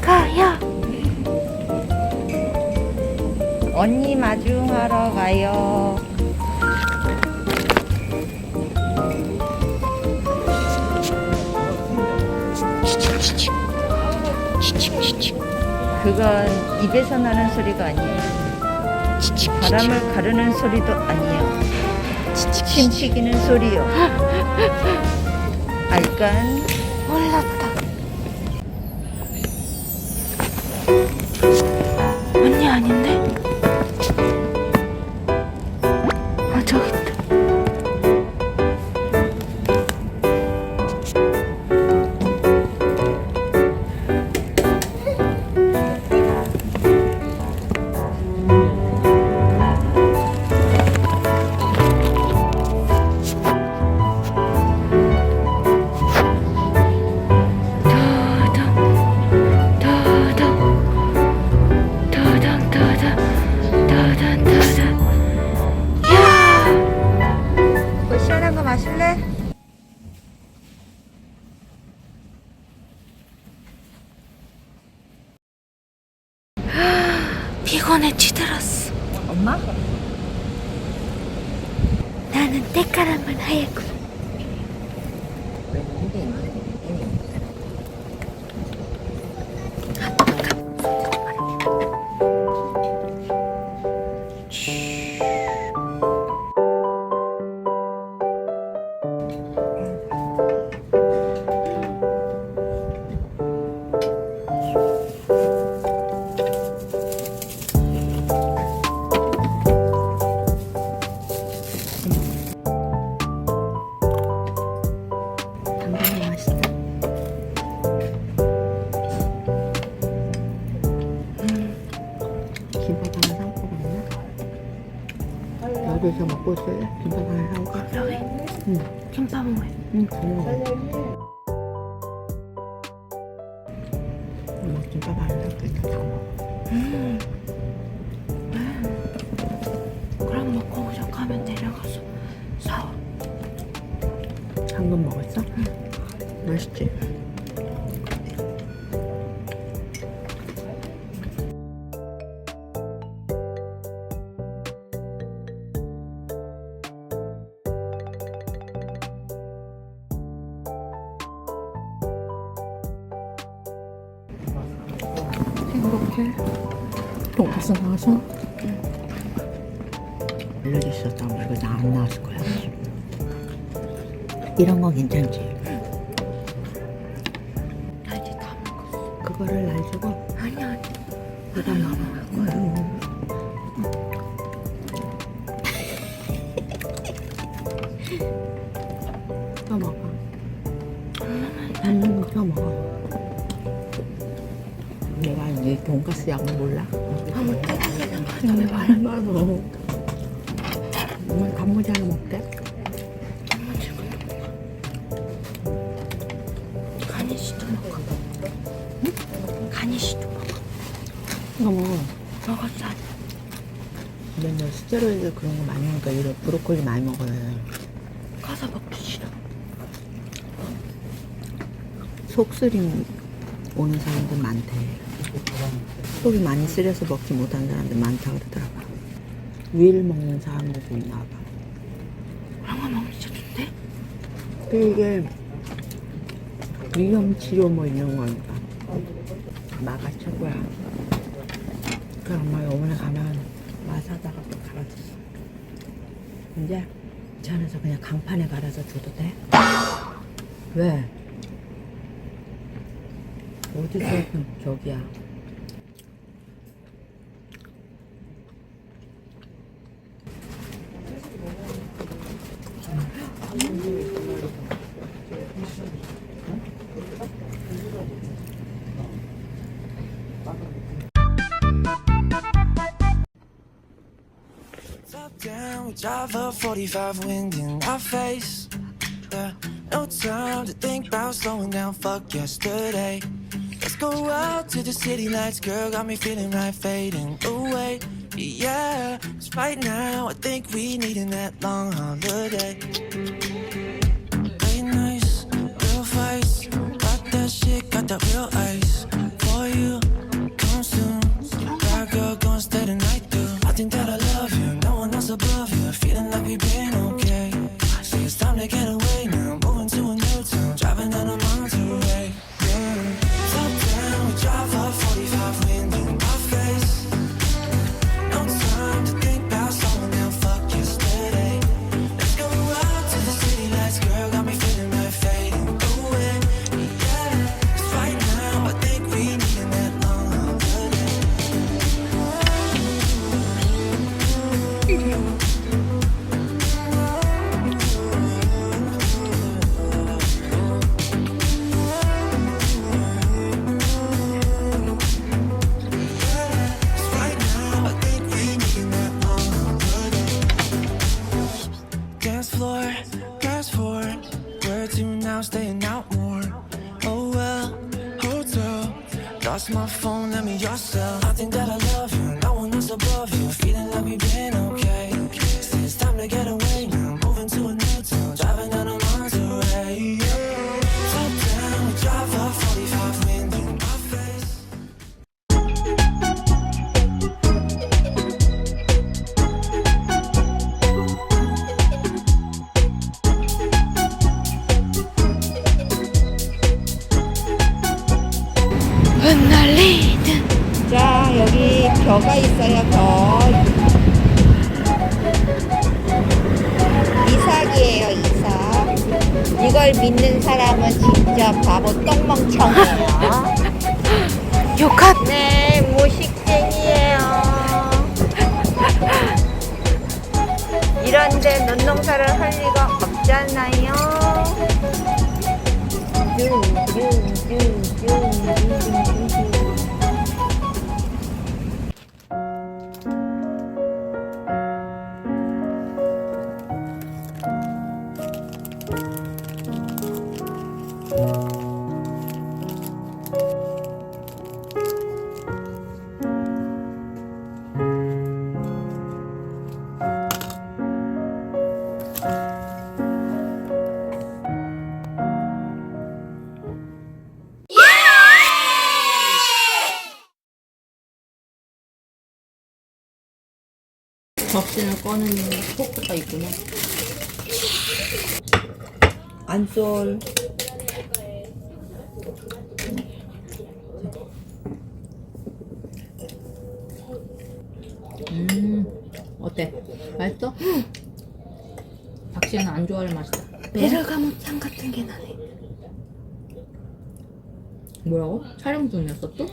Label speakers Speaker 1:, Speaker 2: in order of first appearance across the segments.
Speaker 1: 가요?
Speaker 2: 언니 마중하러 가요. 그건 입에서 나는 소리가 아니에요. 바람을 가르는 소리도 아니에요. 침 튀기는 소리요. 알간
Speaker 1: 몰랐다. 다
Speaker 2: 먹어.
Speaker 1: 음. 그럼 먹고 오죽하면 내려가서 사와
Speaker 2: 당근 먹었어? 응. 맛있지? 행복해. 돈가스 나와서? 알러지 있었다면 이거 다안 나왔을 거야. 이런 거 괜찮지?
Speaker 1: 나 이제 다 먹었어
Speaker 2: 그거를 날 주고
Speaker 1: 아니 아니
Speaker 2: 이거 먹을 돈가스 양을 몰라.
Speaker 1: 한번 떼달라는 거
Speaker 2: 말로.
Speaker 3: 오늘 단무지 하나 먹게.
Speaker 1: 간이시도 먹어. 응? 간이시도 먹어.
Speaker 3: 이거 먹어.
Speaker 1: 먹었어.
Speaker 3: 맨날 스테로이드 그런 거 많이 먹으니까 이런 브로콜리 많이 먹어야 해.
Speaker 1: 가서 먹기 싫어.
Speaker 3: 속쓰림 오는 사람들 많대. 속이 많이 쓰려서 먹지 못하는 사람들 많다 그러더라고. 위를 먹는 사람들도 있나 봐.
Speaker 1: 거 먹으면 진짜 좋대?
Speaker 3: 이게 위험 치료 뭐 이런 거니까 마가 최고야. 그 엄마 요번에 가면 마사다가 또 갈아줬어. 이제 저 안에서 그냥 강판에 갈아서 줘도 돼? 왜? 어디서 저기야?
Speaker 4: Drive up 45 wind in our face. Yeah, no time to think about slowing down. Fuck yesterday. Let's go out to the city lights, girl. Got me feeling right, fading away. Yeah, 'cause right now I think we needing that long holiday. Late nights, real fights. Got that shit, got that real ice. For you, come soon. Bad girl, gonna stay the night through. I think that I love above you. Feeling like we've been okay. Say it's time to get away now.
Speaker 2: 논농사를 할 리가 없잖아요. 둥둥둥둥둥
Speaker 3: 접시는 꺼는 포크가 있구나. 안솔.
Speaker 5: 음 어때? 맛있어? 박씨는 안 좋아할 맛이다.
Speaker 1: 베르가못 향 같은 게 나네.
Speaker 5: 뭐라고? 촬영 중이었어 또?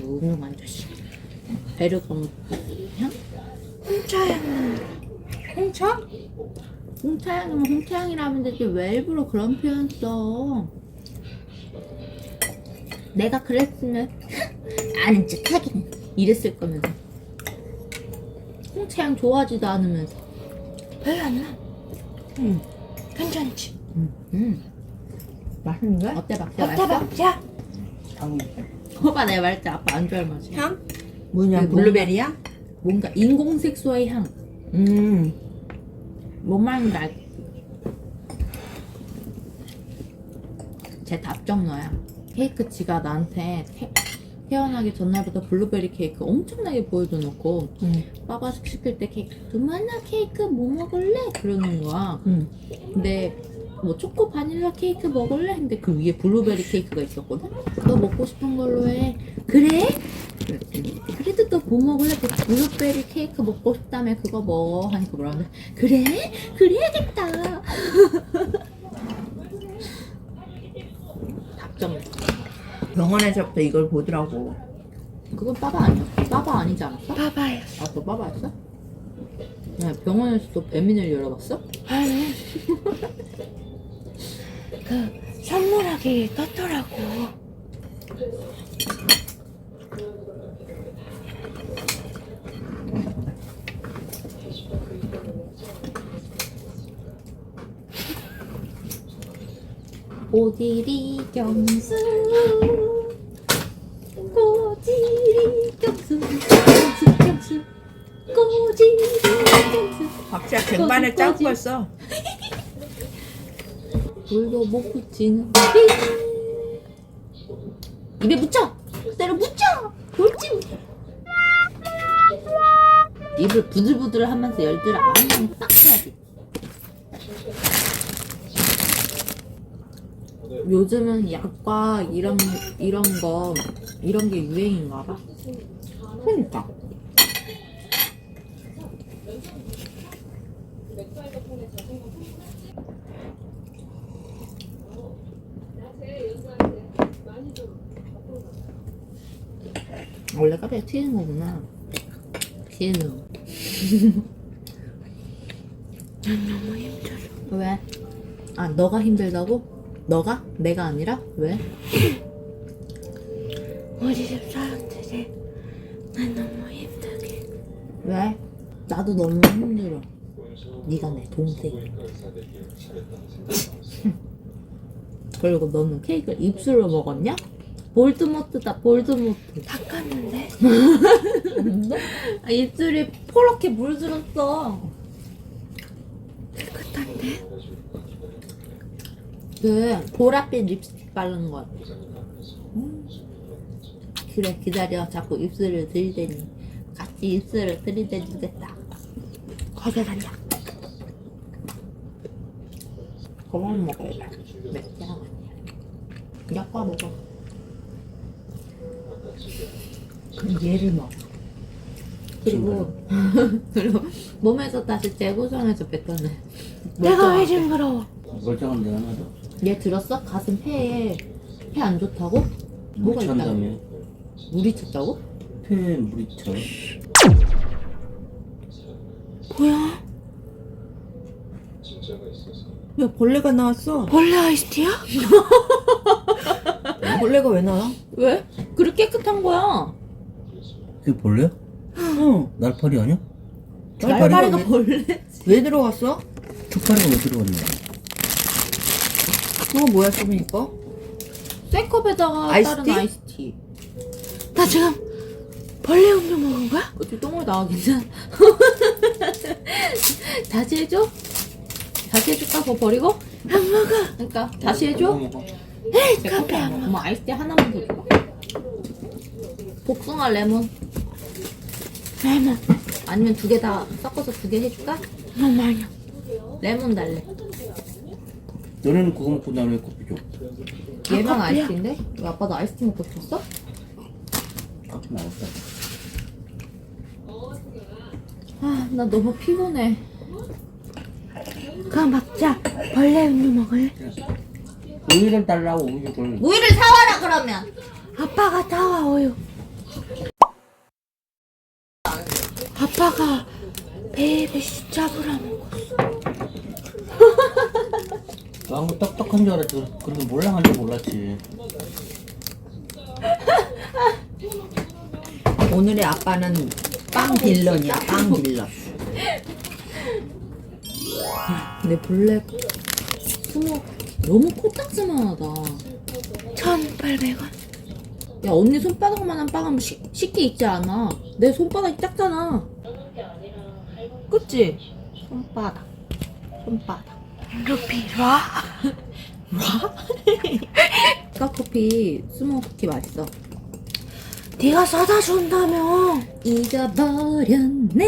Speaker 5: 조용한 자식. 베르가못 향?
Speaker 1: 홍차향.
Speaker 5: 홍차? 홍차향이면 홍차향이라면 되지 왜 일부러 그런 표현 써? 내가 그랬으면 아는 척 하긴 이랬을 거면서 홍차향 좋아하지도 않으면서 별로 안 나.
Speaker 3: 응.
Speaker 5: 괜찮지?
Speaker 3: 음. 맛있는데?
Speaker 5: 어때 박자 맛있어?
Speaker 3: 먹자.
Speaker 5: 오빠 내가 말했지 아빠 안 좋아할 맛이야.
Speaker 3: 향? 뭐냐
Speaker 5: 그
Speaker 3: 블루베리야?
Speaker 5: 뭔가 인공 색소의 향.
Speaker 3: 음.
Speaker 5: 알. 제 답정너야. 케이크 지가 나한테 태, 태어나기 전날부터 블루베리 케이크 엄청나게 보여줘 놓고
Speaker 3: 음.
Speaker 5: 빠바식 시킬 때 케이크 그만나 케이크 뭐 먹을래? 그러는 거야.
Speaker 3: 음.
Speaker 5: 근데 뭐 초코 바닐라 케이크 먹을래? 근데 그 위에 블루베리 케이크가 있었거든? 너 먹고 싶은 걸로 해. 그래? 그래도 또뭐 먹을래? 그 블루베리 케이크 먹고 싶다며 그거 먹어. 하니까 뭐라 하냐 그래? 그래야겠다. 답정.
Speaker 3: 병원에서부터 이걸 보더라고.
Speaker 5: 그건 빠바 아니야? 빠바 아니지 않았어?
Speaker 1: 봐봐요.
Speaker 5: 아, 또 빠바였어? 야, 병원에서 또 배민을 열어봤어?
Speaker 1: 아니. 그 선물하기 떴더라고.
Speaker 5: 오디리 경수 꼬지리 경수 경수 경수 꼬지리 경수.
Speaker 3: 박자 쟁반에 짜고
Speaker 5: 꺼지.
Speaker 3: 갔어.
Speaker 5: 물도 못 붙이는 입에 묻혀! 그대로 묻혀! 돌지 입을 부들부들 하면서 열들어 안경 딱 해야지 요즘은 약과 이런 이런 거 이런 게 유행인가 봐 그러니까 원래 깜짝 튀는 거구나 튀는
Speaker 1: 너무 힘들어.
Speaker 5: 왜? 아 너가 힘들다고? 너가? 내가 아니라? 왜?
Speaker 1: 우리 집 사람들이 난 너무 힘들게.
Speaker 5: 왜? 나도 너무 힘들어 네가 내 동생 그리고 너는 케이크를 입술로 먹었냐? 볼드모트다 볼드모트
Speaker 1: 닦았는데?
Speaker 5: 아, 입술이 포렇게 물들었어
Speaker 1: 깨끗한데?
Speaker 5: 그 보랏빛 립스틱 바른 거 음. 그래 기다려 자꾸 입술을 들이대니 같이 입술을 들이대주겠다
Speaker 1: 거절하냐?
Speaker 5: 그만 먹어야 돼 맵지 않아 약과 먹어
Speaker 3: 그럼 얘를 먹어.
Speaker 5: 그리고 그리고 몸에서 다시 재구성해서 뱉어내
Speaker 1: 내가 왜 징그러워?
Speaker 6: 멀쩡한 데 하나 더.
Speaker 5: 얘 들었어? 가슴 폐에 폐 안 좋다고? 뭐가 있다고?
Speaker 6: 찬다며.
Speaker 5: 물이 찼다고?
Speaker 6: 폐에 물이 차.
Speaker 1: 뭐야?
Speaker 3: 야 벌레가 나왔어.
Speaker 1: 원래 아이스티야?
Speaker 3: 벌레가 왜 나와?
Speaker 5: 왜? 그렇게 깨끗한 거야
Speaker 6: 그게 벌레야?
Speaker 3: 응.
Speaker 6: 날파리 아니야?
Speaker 5: 날파리가
Speaker 3: 왜-
Speaker 5: 벌레
Speaker 3: 왜 들어갔어?
Speaker 6: 초파리가 왜 들어갔냐?
Speaker 3: 그거 뭐야 소민이 거?
Speaker 5: 쇠컵에다가
Speaker 3: 아이스티?
Speaker 5: 따른 아이스티
Speaker 1: 나 지금 벌레 음료 먹은 거야?
Speaker 5: 어떻게 똥을 나와 괜찮아 다시 해줘? 다시 해줄까? 그거 버리고?
Speaker 1: 안 먹어.
Speaker 5: 그러니까 다시 해줘?
Speaker 1: 에이,
Speaker 5: 내
Speaker 1: 커피
Speaker 5: 안안
Speaker 1: 먹어.
Speaker 5: 뭐 아이스티 하나만 더 줘봐. 복숭아 레몬
Speaker 1: 레몬.
Speaker 5: 아니면 두 개 다 섞어서 두 개 해줄까?
Speaker 1: 너무 많이.
Speaker 5: 레몬 달래.
Speaker 6: 너네는 그거 먹고 나는 왜 커피 줘?
Speaker 5: 얘만? 아이스티인데? 왜 아빠도 아이스티 먹고 싶었어?
Speaker 6: 커피 나왔어.
Speaker 5: 아, 나 너무 피곤해.
Speaker 1: 그럼 먹자. 벌레 음료 먹을래?
Speaker 6: 우유를 달라고 우유를.
Speaker 5: 우유를 사와라 그러면.
Speaker 1: 아빠가 타와 우유. 아빠가 베이비 잡으라 먹었어.
Speaker 6: 나한거 똑똑한 줄 알았지. 그렇게 몰라 한줄 몰랐지.
Speaker 3: 오늘의 아빠는 빵 빌런이야. 빵 빌런.
Speaker 5: 근데 블랙 스모 너무 코딱지만하다.
Speaker 1: 1,800원.
Speaker 5: 야 언니 손바닥만한 빵은 쉬, 쉽게 익지 않아. 내 손바닥이 작잖아. 그치? 손바닥. 손바닥.
Speaker 1: 루피 라.
Speaker 5: 스카커피 스모 쿠키 맛있어.
Speaker 1: 네가 사다 준다며.
Speaker 5: 잊어버렸네.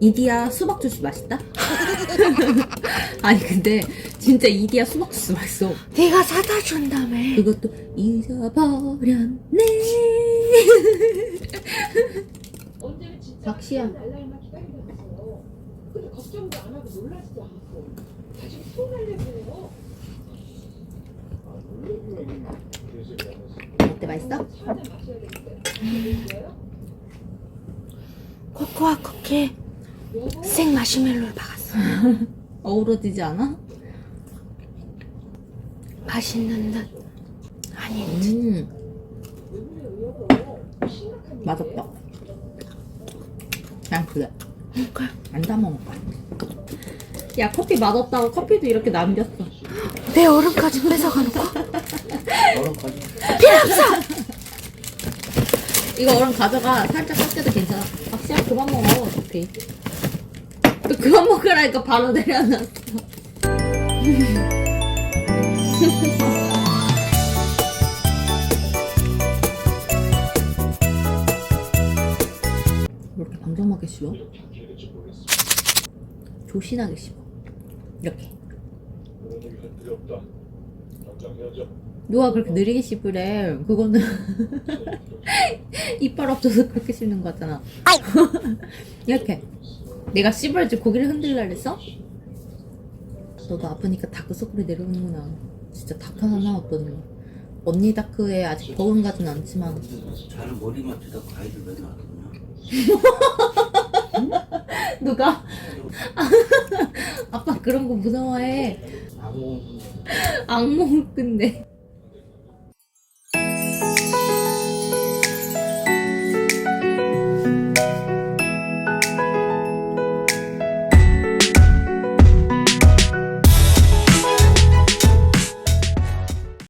Speaker 5: 이디야 수박 주스 맛있다? 아니 근데 진짜 이디야 수박 주스 맛있어.
Speaker 1: 네가 사다 준다며.
Speaker 5: 그것도 잊어버렸네. 박시 야. 어때 맛있어?
Speaker 1: 코코아 쿠키 생 마시멜로를 박았어.
Speaker 5: 어우러지지 않아?
Speaker 1: 맛있는 듯 아닌 듯.
Speaker 5: 음. 맛없다. 그냥 그래. 안 담아먹어. 야 커피 맛없다고 커피도 이렇게 남겼어.
Speaker 1: 내 얼음까지 뺏어가놓고
Speaker 6: 얼음까지.
Speaker 5: 이거 얼음 가져가. 살짝 섞여도 괜찮아. 박시야 그만 먹어 커피. 또 그만 먹으라니까 바로 내려놨어. 왜 이렇게 방정맞게 씹어? 조신하게 씹어. 이렇게. 누가 그렇게 느리게 씹으래? 그거는 이빨 없어서 그렇게 씹는 거잖아. 이렇게. 내가 씹어야지 고기를 흔들라 그랬어? 너도 아프니까 다크 서클이 내려오는구나. 진짜 다크 하나 나왔더니. 언니 다크에 아직 버금 가진 않지만
Speaker 6: 자는 머리 맞추다 과일을 왜 놔두냐?
Speaker 5: 누가 아빠 그런 거 무서워해.
Speaker 6: 아무
Speaker 5: 악몽 꾼대